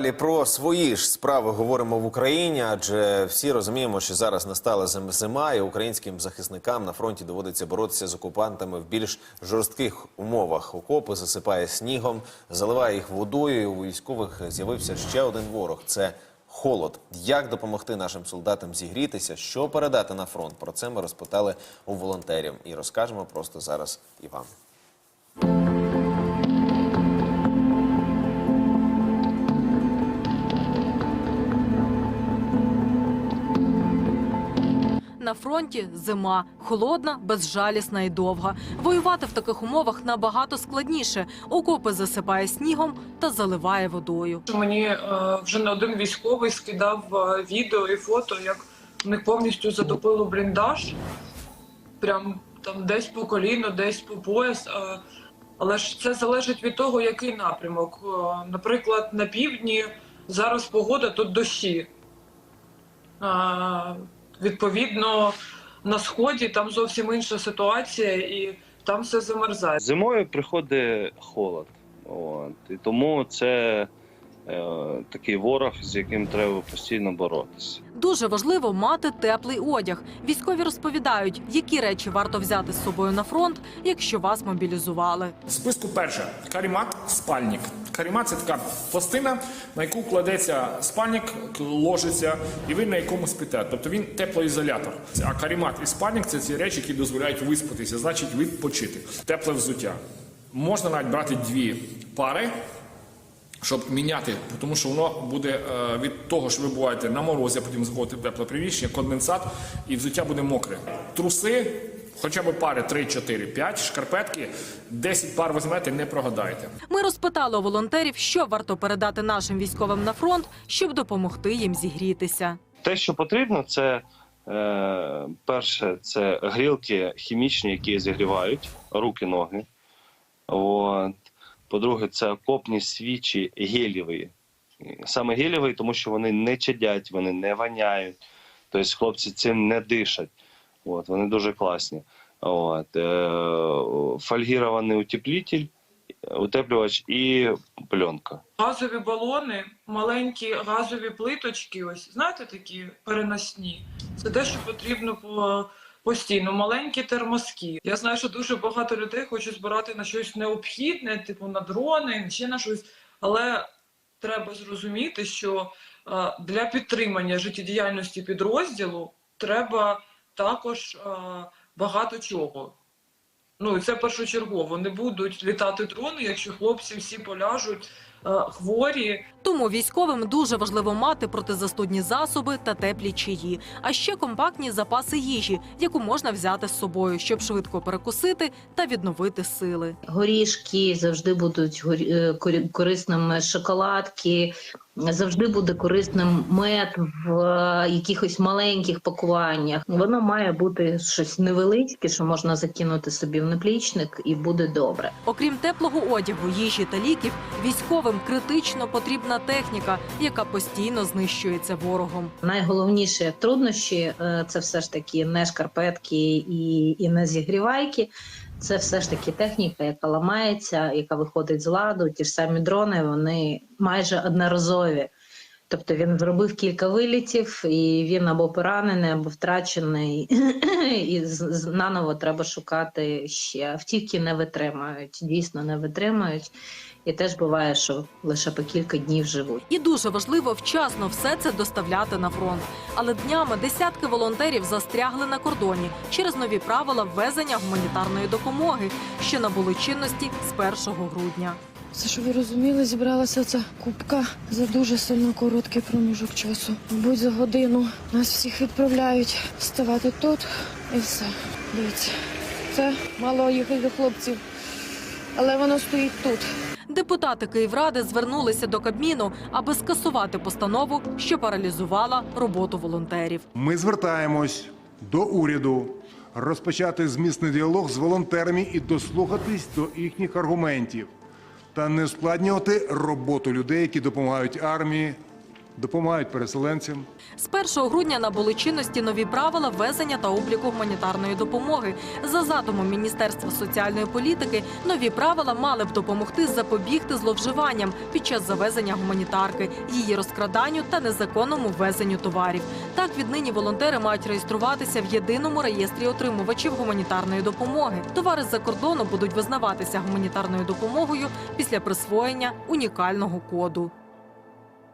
далі про свої ж справи говоримо в Україні, адже всі розуміємо, що зараз настала зим- зима, і українським захисникам на фронті доводиться боротися з окупантами в більш жорстких умовах. Окопи засипає снігом, заливає їх водою. У військових з'явився ще один ворог це холод. Як допомогти нашим солдатам зігрітися, що передати на фронт? Про це ми розпитали у волонтерів і розкажемо просто зараз і вам. На фронті зима, холодна, безжалісна і довга. Воювати в таких умовах набагато складніше. Окопи засипає снігом та заливає водою. Мені е, вже не один військовий скидав е, відео і фото, як в них повністю затопило бліндаж. Прям там десь по коліно, десь по пояс. Е, але ж це залежить від того, який напрямок. Наприклад, на півдні зараз погода тут дощі. Відповідно, на сході там зовсім інша ситуація, і там все замерзає. Зимою приходить холод. От. І тому це е, такий ворог, з яким треба постійно боротися. Дуже важливо мати теплий одяг. Військові розповідають, які речі варто взяти з собою на фронт, якщо вас мобілізували. В списку перше карімат спальник. Карімат це така пластина, на яку кладеться спальник, ложиться, і ви на якому спите. Тобто він теплоізолятор. А карімат і спальник це ці речі, які дозволяють виспатися, значить відпочити. Тепле взуття. Можна навіть брати дві пари. Щоб міняти, тому що воно буде е, від того, що ви буваєте на морозі, а потім заходите в тепле приміщення, конденсат, і взуття буде мокре. Труси, хоча б пари 3, 4, 5, шкарпетки, 10 пар візьмете, не прогадаєте. Ми розпитали у волонтерів, що варто передати нашим військовим на фронт, щоб допомогти їм зігрітися. Те, що потрібно, це е, перше, це грілки хімічні, які зігрівають руки, ноги. От. По-друге, це окопні свічі гелєві. Саме гелєві, тому що вони не чадять, вони не воняють. Тобто хлопці цим не дишать. От, вони дуже класні. От, е, фольгірований утеплитель, утеплювач і пленка. Газові балони, маленькі газові плиточки, ось знаєте, такі переносні. Це те, що потрібно по постійно. Маленькі термоски. Я знаю, що дуже багато людей хочуть збирати на щось необхідне, типу на дрони, ще на щось. Але треба зрозуміти, що е, для підтримання життєдіяльності підрозділу треба також е, багато чого. Ну, і це першочергово. Не будуть літати дрони, якщо хлопці всі поляжуть хворі. Тому військовим дуже важливо мати протизастудні засоби та теплі чаї, а ще компактні запаси їжі, яку можна взяти з собою, щоб швидко перекусити та відновити сили. горішки завжди будуть е, корисними шоколадки, завжди буде корисним мед в е, якихось маленьких пакуваннях. Воно має бути щось невеличке, що можна закинути собі в наплічник, і буде добре. Окрім теплого одягу, їжі та ліків, військовим критично потрібна техніка, яка постійно знищується ворогом. Найголовніше труднощі е, це все ж таки не шкарпетки і, і не зігрівайки. Це все ж таки техніка, яка ламається, яка виходить з ладу. Ті ж самі дрони, вони майже одноразові. Тобто він зробив кілька вилітів, і він або поранений, або втрачений, і наново треба шукати ще. Автівки не витримають, дійсно не витримають. І теж буває, що лише по кілька днів живуть. І дуже важливо вчасно все це доставляти на фронт. Але днями десятки волонтерів застрягли на кордоні через нові правила ввезення гуманітарної допомоги, що набули чинності з 1 грудня. Це, щоб ви розуміли, зібралася ця кубка за дуже сильно короткий проміжок часу. Мабуть, за годину нас всіх відправляють ставати тут і все. Дивіться, це мало їхати до хлопців, але воно стоїть тут. Депутати Київради звернулися до Кабміну, аби скасувати постанову, що паралізувала роботу волонтерів. Ми звертаємось до уряду розпочати змісний діалог з волонтерами і дослухатись до їхніх аргументів та не ускладнювати роботу людей, які допомагають армії допомагають переселенцям. З 1 грудня набули чинності нові правила ввезення та обліку гуманітарної допомоги. За задумом Міністерства соціальної політики, нові правила мали б допомогти запобігти зловживанням під час завезення гуманітарки, її розкраданню та незаконному ввезенню товарів. Так віднині волонтери мають реєструватися в єдиному реєстрі отримувачів гуманітарної допомоги. Товари з-за кордону будуть визнаватися гуманітарною допомогою після присвоєння унікального коду.